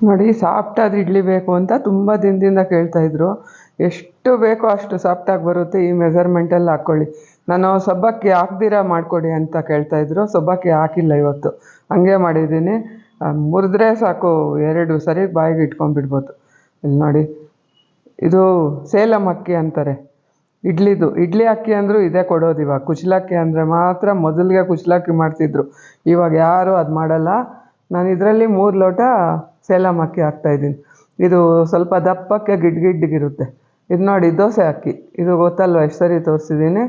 ನೋಡಿ ಸಾಫ್ಟಾದ ಇಡ್ಲಿ ಬೇಕು ಅಂತ ತುಂಬ ದಿನದಿಂದ ಕೇಳ್ತಾಯಿದ್ರು ಎಷ್ಟು ಬೇಕೋ ಅಷ್ಟು ಸಾಫ್ಟಾಗಿ ಬರುತ್ತೆ ಈ ಮೆಸರ್ಮೆಂಟಲ್ಲಿ ಹಾಕ್ಕೊಳ್ಳಿ ನಾನು, ಸಬ್ಬಕ್ಕಿ ಹಾಕ್ದಿರಾ ಮಾಡಿಕೊಡಿ ಅಂತ ಕೇಳ್ತಾಯಿದ್ರು ಸಬ್ಬಕ್ಕಿ ಹಾಕಿಲ್ಲ ಇವತ್ತು. ಹಂಗೆ ಮಾಡಿದ್ದೀನಿ. ಮುರಿದ್ರೆ ಸಾಕು, ಎರಡು ಸರಿ ಬಾಯಿಗೆ ಇಟ್ಕೊಂಡ್ಬಿಡ್ಬೋದು. ಇಲ್ಲಿ ನೋಡಿ, ಇದು ಸೇಲಂ ಅಕ್ಕಿ ಅಂತಾರೆ. ಇಡ್ಲಿದು, ಇಡ್ಲಿ ಅಕ್ಕಿ ಅಂದರೂ ಇದೇ ಕೊಡೋದು ಇವಾಗ. ಕುಚಲಕ್ಕಿ ಅಂದರೆ ಮಾತ್ರ ಮೊದಲಿಗೆ ಕುಚಲಕ್ಕಿ ಮಾಡ್ತಿದ್ರು. ಇವಾಗ ಯಾರೂ ಅದು ಮಾಡಲ್ಲ. ನಾನು ಇದರಲ್ಲಿ ಮೂರು ಲೋಟ ಸೇಲಂ ಅಕ್ಕಿ ಹಾಕ್ತಾಯಿದ್ದೀನಿ ಇದು ಸ್ವಲ್ಪ ದಪ್ಪಕ್ಕೆ ಗಿಡ್ ಗಿಡ್ಗಿರುತ್ತೆ. ಇದು ನೋಡಿ, ದೋಸೆ ಅಕ್ಕಿ. ಇದು ಗೊತ್ತಲ್ವ, ಎಷ್ಟು ಸರಿ ತೋರಿಸಿದ್ದೀನಿ.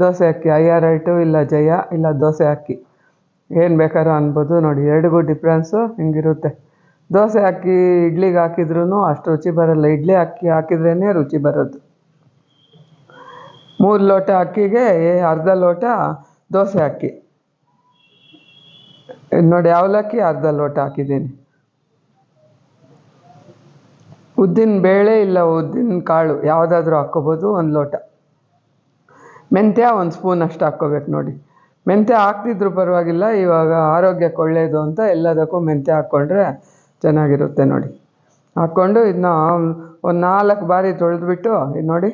ದೋಸೆ ಅಕ್ಕಿ, ಐ ಆರ್ ಐಟು ಇಲ್ಲ ಜಯ, ಇಲ್ಲ ದೋಸೆ ಅಕ್ಕಿ. ಏನು ಬೇಕಾದ್ರೂ ಅನ್ಬೋದು ನೋಡಿ ಎರಡಿಗೂ ಡಿಫ್ರೆನ್ಸು ಹಿಂಗಿರುತ್ತೆ. ದೋಸೆ ಅಕ್ಕಿ ಇಡ್ಲಿಗೆ ಹಾಕಿದ್ರೂ ಅಷ್ಟು ರುಚಿ ಬರೋಲ್ಲ. ಇಡ್ಲಿ ಅಕ್ಕಿ ಹಾಕಿದ್ರೇ ರುಚಿ ಬರೋದು. ಮೂರು ಲೋಟ ಅಕ್ಕಿಗೆ ಅರ್ಧ ಲೋಟ ದೋಸೆ ಅಕ್ಕಿ. ನೋಡಿ, ಅವಲಕ್ಕಿ ಅರ್ಧ ಲೋಟ ಹಾಕಿದ್ದೀನಿ. ಉದ್ದಿನ ಬೇಳೆ ಇಲ್ಲ ಉದ್ದಿನ ಕಾಳು ಯಾವುದಾದ್ರೂ ಹಾಕ್ಕೋಬೋದು ಒಂದು ಲೋಟ. ಮೆಂತ್ಯ ಒಂದು ಸ್ಪೂನ್ ಅಷ್ಟು ಹಾಕ್ಕೋಬೇಕು ನೋಡಿ. ಮೆಂತ್ಯ ಹಾಕ್ತಿದ್ರು ಪರವಾಗಿಲ್ಲ, ಇವಾಗ ಆರೋಗ್ಯಕ್ಕೆ ಒಳ್ಳೆಯದು ಅಂತ ಎಲ್ಲದಕ್ಕೂ ಮೆಂತ್ಯ ಹಾಕ್ಕೊಂಡ್ರೆ ಚೆನ್ನಾಗಿರುತ್ತೆ ನೋಡಿ. ಹಾಕ್ಕೊಂಡು ಇದನ್ನ ಒಂದು ನಾಲ್ಕು ಬಾರಿ ತೊಳೆದ್ಬಿಟ್ಟು ಇದು ನೋಡಿ,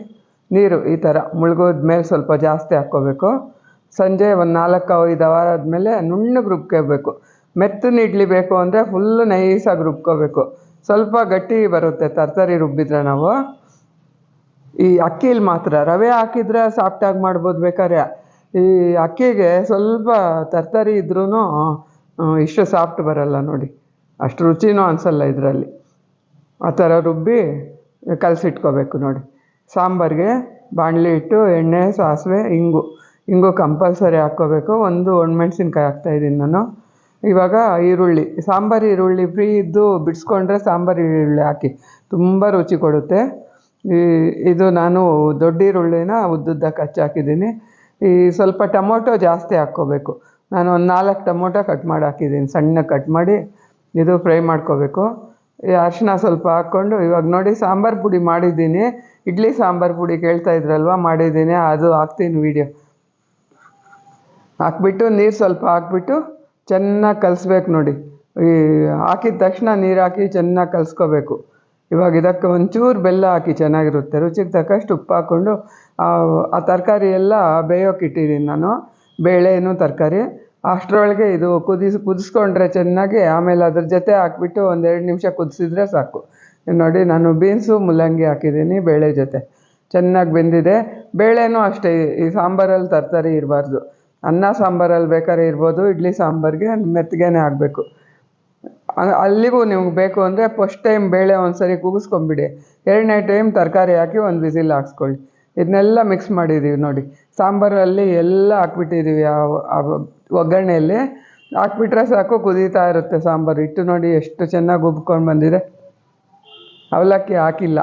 ನೀರು ಈ ಥರ ಮುಳುಗೋದ ಮೇಲೆ ಸ್ವಲ್ಪ ಜಾಸ್ತಿ ಹಾಕ್ಕೋಬೇಕು. ಸಂಜೆ ಒಂದು ನಾಲ್ಕು ಐದು ಅವರ್ ಆದಮೇಲೆ ನುಣ್ಣಗೆ ರುಬ್ಕೋಬೇಕು. ಮೆತ್ತನ ಇಡ್ಲಿ ಬೇಕು ಅಂದರೆ ಫುಲ್ಲು ನೈಸಾಗಿ ರುಬ್ಕೋಬೇಕು. ಸ್ವಲ್ಪ ಗಟ್ಟಿ ಬರುತ್ತೆ ತರಕಾರಿ ರುಬ್ಬಿದ್ರೆ ನಾವು. ಈ ಅಕ್ಕಿಲಿ ಮಾತ್ರ, ರವೆ ಹಾಕಿದ್ರೆ ಸಾಫ್ಟಾಗಿ ಮಾಡ್ಬೋದು ಬೇಕಾದ್ರೆ. ಈ ಅಕ್ಕಿಗೆ ಸ್ವಲ್ಪ ತರಕಾರಿ ಇದ್ರೂ ಇಷ್ಟು ಸಾಫ್ಟ್ ಬರಲ್ಲ ನೋಡಿ. ಅಷ್ಟು ರುಚಿನೂ ಅನಿಸಲ್ಲ ಇದರಲ್ಲಿ. ಆ ಥರ ರುಬ್ಬಿ ಕಲಸಿಟ್ಕೋಬೇಕು ನೋಡಿ. ಸಾಂಬಾರಿಗೆ ಬಾಣಲಿ ಇಟ್ಟು ಎಣ್ಣೆ, ಸಾಸಿವೆ, ಇಂಗು. ಇಂಗು ಕಂಪಲ್ಸರಿ ಹಾಕ್ಕೋಬೇಕು. ಒಂದು ಒಣಮೆಣ್ಸಿನ್ಕಾಯಿ ಹಾಕ್ತಾಯಿದ್ದೀನಿ ನಾನು. ಇವಾಗ ಈರುಳ್ಳಿ, ಸಾಂಬಾರು ಈರುಳ್ಳಿ ಫ್ರೀ ಇದ್ದು ಬಿಡಿಸ್ಕೊಂಡ್ರೆ ಸಾಂಬಾರು ಈರುಳ್ಳಿ ಹಾಕಿ. ತುಂಬ ರುಚಿ ಕೊಡುತ್ತೆ. ಇದು ನಾನು ದೊಡ್ಡ ಈರುಳ್ಳಿನ ಉದ್ದುದ್ದಕ್ಕೆ ಹಚ್ಚಾಕಿದ್ದೀನಿ ಈ ಸ್ವಲ್ಪ ಟೊಮೊಟೊ ಜಾಸ್ತಿ ಹಾಕ್ಕೋಬೇಕು. ನಾನು ಒಂದು ನಾಲ್ಕು ಟೊಮೊಟೊ ಕಟ್ ಮಾಡಿ ಹಾಕಿದ್ದೀನಿ, ಸಣ್ಣ ಕಟ್ ಮಾಡಿ. ಇದು ಫ್ರೈ ಮಾಡ್ಕೋಬೇಕು. ಈ ಅರಿಶಿನ ಸ್ವಲ್ಪ ಹಾಕ್ಕೊಂಡು, ಇವಾಗ ನೋಡಿ ಸಾಂಬಾರು ಪುಡಿ ಮಾಡಿದ್ದೀನಿ. ಇಡ್ಲಿ ಸಾಂಬಾರು ಪುಡಿ ಕೇಳ್ತಾ ಇದ್ರಲ್ವ? ಮಾಡಿದ್ದೀನಿ. ಅದು ಹಾಕ್ತೀನಿ ವೀಡಿಯೋ ಹಾಕ್ಬಿಟ್ಟು ನೀರು ಸ್ವಲ್ಪ ಹಾಕ್ಬಿಟ್ಟು ಚೆನ್ನಾಗಿ ಕಲಿಸ್ಬೇಕು ನೋಡಿ. ಈ ಹಾಕಿದ ತಕ್ಷಣ ನೀರು ಹಾಕಿ ಚೆನ್ನಾಗಿ ಕಲಿಸ್ಕೋಬೇಕು. ಇವಾಗ ಇದಕ್ಕೆ ಒಂಚೂರು ಬೆಲ್ಲ ಹಾಕಿ ಚೆನ್ನಾಗಿರುತ್ತೆ. ರುಚಿಗೆ ತಕ್ಕಷ್ಟು ಉಪ್ಪು ಹಾಕ್ಕೊಂಡು, ಆ ತರಕಾರಿ ಎಲ್ಲ ಬೇಯೋಕೆ ಇಟ್ಟಿದ್ದೀನಿ ನಾನು. ಬೇಳೆನು ತರಕಾರಿ. ಅಷ್ಟರೊಳಗೆ ಇದು ಕುದಿಸಿ, ಕುದಿಸ್ಕೊಂಡ್ರೆ ಚೆನ್ನಾಗಿ, ಆಮೇಲೆ ಅದ್ರ ಜೊತೆ ಹಾಕ್ಬಿಟ್ಟು ಒಂದೆರಡು ನಿಮಿಷ ಕುದಿಸಿದ್ರೆ ಸಾಕು. ನೋಡಿ, ನಾನು ಬೀನ್ಸು, ಮುಲ್ಲಂಗಿ ಹಾಕಿದ್ದೀನಿ ಬೇಳೆ ಜೊತೆ. ಚೆನ್ನಾಗಿ ಬೆಂದಿದೆ. ಬೇಳೆನೂ ಅಷ್ಟೇ, ಈ ಸಾಂಬಾರಲ್ಲಿ ತರಕಾರಿ ಇರಬಾರ್ದು. ಅನ್ನ ಸಾಂಬಾರಲ್ಲಿ ಬೇಕಾದ್ರೆ ಇರ್ಬೋದು, ಇಡ್ಲಿ ಸಾಂಬಾರಿಗೆ ಮೆತ್ತಗೆನೇ ಆಗಬೇಕು ಅಲ್ಲಿಗೂ ನಿಮ್ಗೆ ಬೇಕು ಅಂದರೆ ಫಸ್ಟ್ ಟೈಮ್ ಬೇಳೆ ಒಂದು ಸರಿ ಕೂಗಿಸ್ಕೊಂಬಿಡಿ ಎರಡನೇ ಟೈಮ್ ತರಕಾರಿ ಹಾಕಿ ಒಂದು ವಿಸಿಲ್ ಹಾಕ್ಸ್ಕೊಳ್ಳಿ. ಇದನ್ನೆಲ್ಲ ಮಿಕ್ಸ್ ಮಾಡಿದ್ದೀವಿ ನೋಡಿ. ಸಾಂಬಾರಲ್ಲಿ ಎಲ್ಲ ಹಾಕ್ಬಿಟ್ಟಿದ್ದೀವಿ ಆ ಒಗ್ಗರಣೆಯಲ್ಲಿ. ಹಾಕ್ಬಿಟ್ರೆ ಸಾಕು, ಕುದೀತಾ ಇರುತ್ತೆ ಸಾಂಬಾರು. ಇಟ್ಟು ನೋಡಿ ಎಷ್ಟು ಚೆನ್ನಾಗಿ ಉಬ್ಕೊಂಡು ಬಂದಿದೆ. ಅವಲಕ್ಕಿ ಹಾಕಿಲ್ಲ.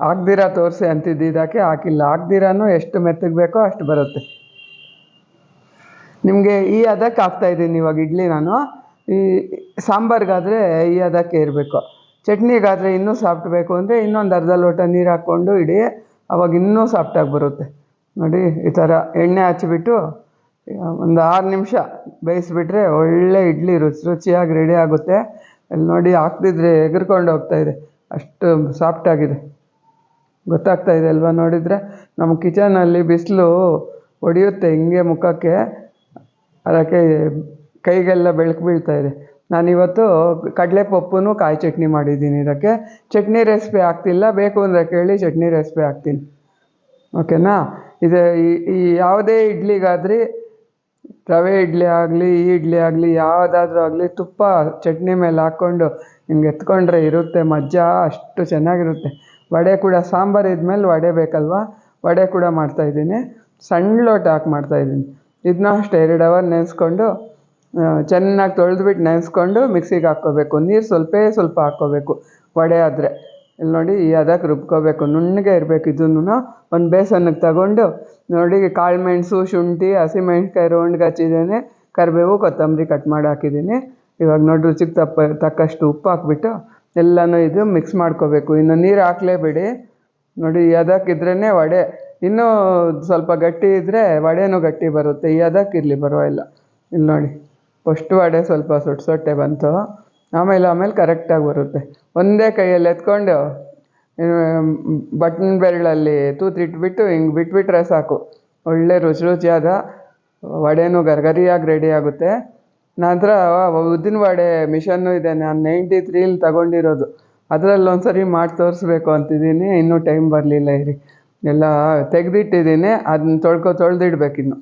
ಹಾಕ್ದಿರ ತೋರಿಸಿ ಅಂತಿದ್ದಿದ್ದಕ್ಕೆ ಹಾಕಿಲ್ಲ. ಹಾಕ್ದಿರಾನು ಎಷ್ಟು ಮೆತ್ತಗೆ ಬೇಕೋ ಅಷ್ಟು ಬರುತ್ತೆ. ನಿಮಗೆ ಈ ಅದಕ್ಕೆ ಹಾಕ್ತಾಯಿದ್ದೀನಿ ಇವಾಗ ಇಡ್ಲಿ ನಾನು. ಈ ಸಾಂಬಾರಿಗಾದರೆ ಈ ಅದಕ್ಕೆ ಇರಬೇಕು. ಚಟ್ನಿಗಾದರೆ ಇನ್ನೂ ಸಾಫ್ಟ್ ಬೇಕು ಅಂದರೆ ಇನ್ನೊಂದು ಅರ್ಧ ಲೋಟ ನೀರು ಹಾಕ್ಕೊಂಡು ಇಡಿ. ಅವಾಗ ಇನ್ನೂ ಸಾಫ್ಟಾಗಿ ಬರುತ್ತೆ. ನೋಡಿ, ಈ ಥರ ಎಣ್ಣೆ ಹಚ್ಚಿಬಿಟ್ಟು ಒಂದು ಆರು ನಿಮಿಷ ಬೇಯಿಸಿಬಿಟ್ರೆ ಒಳ್ಳೆ ಇಡ್ಲಿ ರುಚಿ, ರುಚಿಯಾಗಿ ರೆಡಿ ಆಗುತ್ತೆ. ಅಲ್ಲಿ ನೋಡಿ ಹಾಕ್ತಿದ್ರೆ ಎಗರ್ಕೊಂಡು ಇದೆ. ಅಷ್ಟು ಸಾಫ್ಟಾಗಿದೆ ಗೊತ್ತಾಗ್ತಾ ಇದೆ ಅಲ್ವಾ ನೋಡಿದರೆ? ನಮ್ಮ ಕಿಚನಲ್ಲಿ ಬಿಸಿಲು ಹೊಡೆಯುತ್ತೆ ಹಿಂಗೆ ಮುಖಕ್ಕೆ. ಅದಕ್ಕೆ ಕೈಗೆಲ್ಲ ಬೆಳಕು ಬೀಳ್ತಾ ಇದೆ. ನಾನಿವತ್ತು ಕಡಲೆ ಪಪ್ಪುನು ಕಾಯಿ ಚಟ್ನಿ ಮಾಡಿದ್ದೀನಿ. ಇದಕ್ಕೆ ಚಟ್ನಿ ರೆಸಿಪಿ ಹಾಕ್ತಿಲ್ಲ ಬೇಕು ಅಂದರೆ ಕೇಳಿ ಚಟ್ನಿ ರೆಸಿಪಿ ಹಾಕ್ತೀನಿ. ಓಕೆನಾ? ಇದು ಈ ಯಾವುದೇ ಇಡ್ಲಿಗಾದ್ರಿ ರವೆ ಇಡ್ಲಿ ಆಗಲಿ, ಈ ಇಡ್ಲಿ ಆಗಲಿ, ಯಾವುದಾದ್ರೂ ಆಗಲಿ ತುಪ್ಪ ಚಟ್ನಿ ಮೇಲೆ ಹಾಕ್ಕೊಂಡು ಹಿಂಗೆ ಎತ್ಕೊಂಡ್ರೆ ಇರುತ್ತೆ, ಮಜ್ಜ ಅಷ್ಟು ಚೆನ್ನಾಗಿರುತ್ತೆ. ವಡೆ ಕೂಡ ಸಾಂಬಾರು ಇದ್ಮೇಲೆ ವಡೆ ಬೇಕಲ್ವಾ? ವಡೆ ಕೂಡ ಮಾಡ್ತಾಯಿದ್ದೀನಿ ಸಣ್ಣ ಲೋಟ ಹಾಕಿ ಮಾಡ್ತಾಯಿದ್ದೀನಿ ಇದನ್ನ ಅಷ್ಟೇ ಎರಡು ಅವರ್ ನೆನೆಸ್ಕೊಂಡು ಚೆನ್ನಾಗಿ ತೊಳೆದ್ಬಿಟ್ಟು ನೆನೆಸ್ಕೊಂಡು ಮಿಕ್ಸಿಗೆ ಹಾಕ್ಕೋಬೇಕು. ನೀರು ಸ್ವಲ್ಪೇ ಸ್ವಲ್ಪ ಹಾಕ್ಕೋಬೇಕು. ವಡೆ ಆದರೆ. ಇಲ್ಲಿ ನೋಡಿ, ಈ ಅದಕ್ಕೆ ರುಬ್ಕೋಬೇಕು. ನುಣ್ಣಗೆ ಇರಬೇಕು ಇದನ್ನು. ಒಂದು ಬೇಸನ್ನಿಗೆ ತಗೊಂಡು, ನೋಡಿ, ಕಾಳು ಮೆಣಸು, ಶುಂಠಿ ಹಸಿಮೆಣ್ಸಿಕಾಯಿ ರೌಂಡ್ಗೆ ಹಚ್ಚಿದ್ದೇನೆ. ಕರಿಬೇವು, ಕೊತ್ತಂಬರಿ ಕಟ್ ಮಾಡಿ ಹಾಕಿದ್ದೀನಿ. ಇವಾಗ ನೋಡಿ ರುಚಿಗೆ ತಪ್ಪ ತಕ್ಕಷ್ಟು ಉಪ್ಪು ಹಾಕ್ಬಿಟ್ಟು, ಎಲ್ಲನೂ ಇದು ಮಿಕ್ಸ್ ಮಾಡ್ಕೋಬೇಕು. ಇನ್ನು ನೀರು ಹಾಕಲೇಬೇಡಿ ನೋಡಿ ಎದಕ್ಕಿದ್ರೇ ವಡೆ. ಇನ್ನೂ ಸ್ವಲ್ಪ ಗಟ್ಟಿ ಇದ್ದರೆ ವಡೆನೂ ಗಟ್ಟಿ ಬರುತ್ತೆ. ಎದಕ್ಕಿರಲಿ ಪರವಾಗಿಲ್ಲ. ಇಲ್ಲಿ ನೋಡಿ, ಫಸ್ಟ್ ವಡೆ ಸ್ವಲ್ಪ ಸೊಟ್ಟು ಸೊಟ್ಟೆ ಬಂತು. ಆಮೇಲೆ ಆಮೇಲೆ ಕರೆಕ್ಟಾಗಿ ಬರುತ್ತೆ. ಒಂದೇ ಕೈಯಲ್ಲಿ ಎತ್ಕೊಂಡು ಬಟನ್ ಬೆರಳಲ್ಲಿ ತೂತಿಟ್ಬಿಟ್ಟು ಹಿಂಗೆ ಬಿಟ್ಬಿಟ್ರೆ ಸಾಕು. ಒಳ್ಳೆ ರುಚಿ ರುಚಿಯಾದ ವಡೆನೂ ಗರ್ಗರಿಯಾಗಿ ರೆಡಿ ಆಗುತ್ತೆ. ನಂತರ ಉದ್ದಿನ ವಡೆ ಮಿಷನ್ನು ಇದೆ. ನಾನು ನೈಂಟಿ ತ್ರೀಲಿ ತಗೊಂಡಿರೋದು. ಅದರಲ್ಲಿ ಒಂದ್ಸರಿ ಮಾಡಿ ತೋರಿಸ್ಬೇಕು ಅಂತಿದ್ದೀನಿ. ಇನ್ನೂ ಟೈಮ್ ಬರಲಿಲ್ಲ ಇರಿ. ಎಲ್ಲ ತೆಗೆದಿಟ್ಟಿದ್ದೀನಿ. ಅದನ್ನ ತೊಳ್ಕೊ ತೊಳೆದಿಡ್ಬೇಕಿನ್ನು.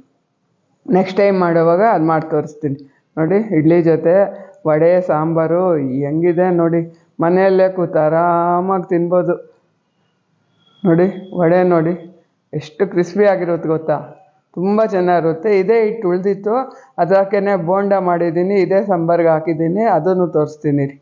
ನೆಕ್ಸ್ಟ್ ಟೈಮ್ ಮಾಡುವಾಗ ಅದು ಮಾಡಿ ತೋರಿಸ್ತೀನಿ. ನೋಡಿ, ಇಡ್ಲಿ ಜೊತೆ ವಡೆ, ಸಾಂಬಾರು ಹೆಂಗಿದೆ ನೋಡಿ. ಮನೆಯಲ್ಲೇ ಕೂತು ಆರಾಮಾಗಿ ತಿನ್ಬೋದು. ನೋಡಿ, ವಡೆ ನೋಡಿ. ಎಷ್ಟು ಕ್ರಿಸ್ಪಿ ಆಗಿರುತ್ತೆ ಗೊತ್ತಾ? ತುಂಬ ಚೆನ್ನಾಗಿರುತ್ತೆ. ಇದೇ ಹಿಟ್ಟು ಉಳಿದಿತ್ತು. ಅದಕ್ಕೇ ಬೋಂಡ ಮಾಡಿದ್ದೀನಿ. ಇದೇ ಸಾಂಬಾರ್ಗೆ ಹಾಕಿದ್ದೀನಿ. ಅದನ್ನು ತೋರಿಸ್ತೀನಿ ರೀ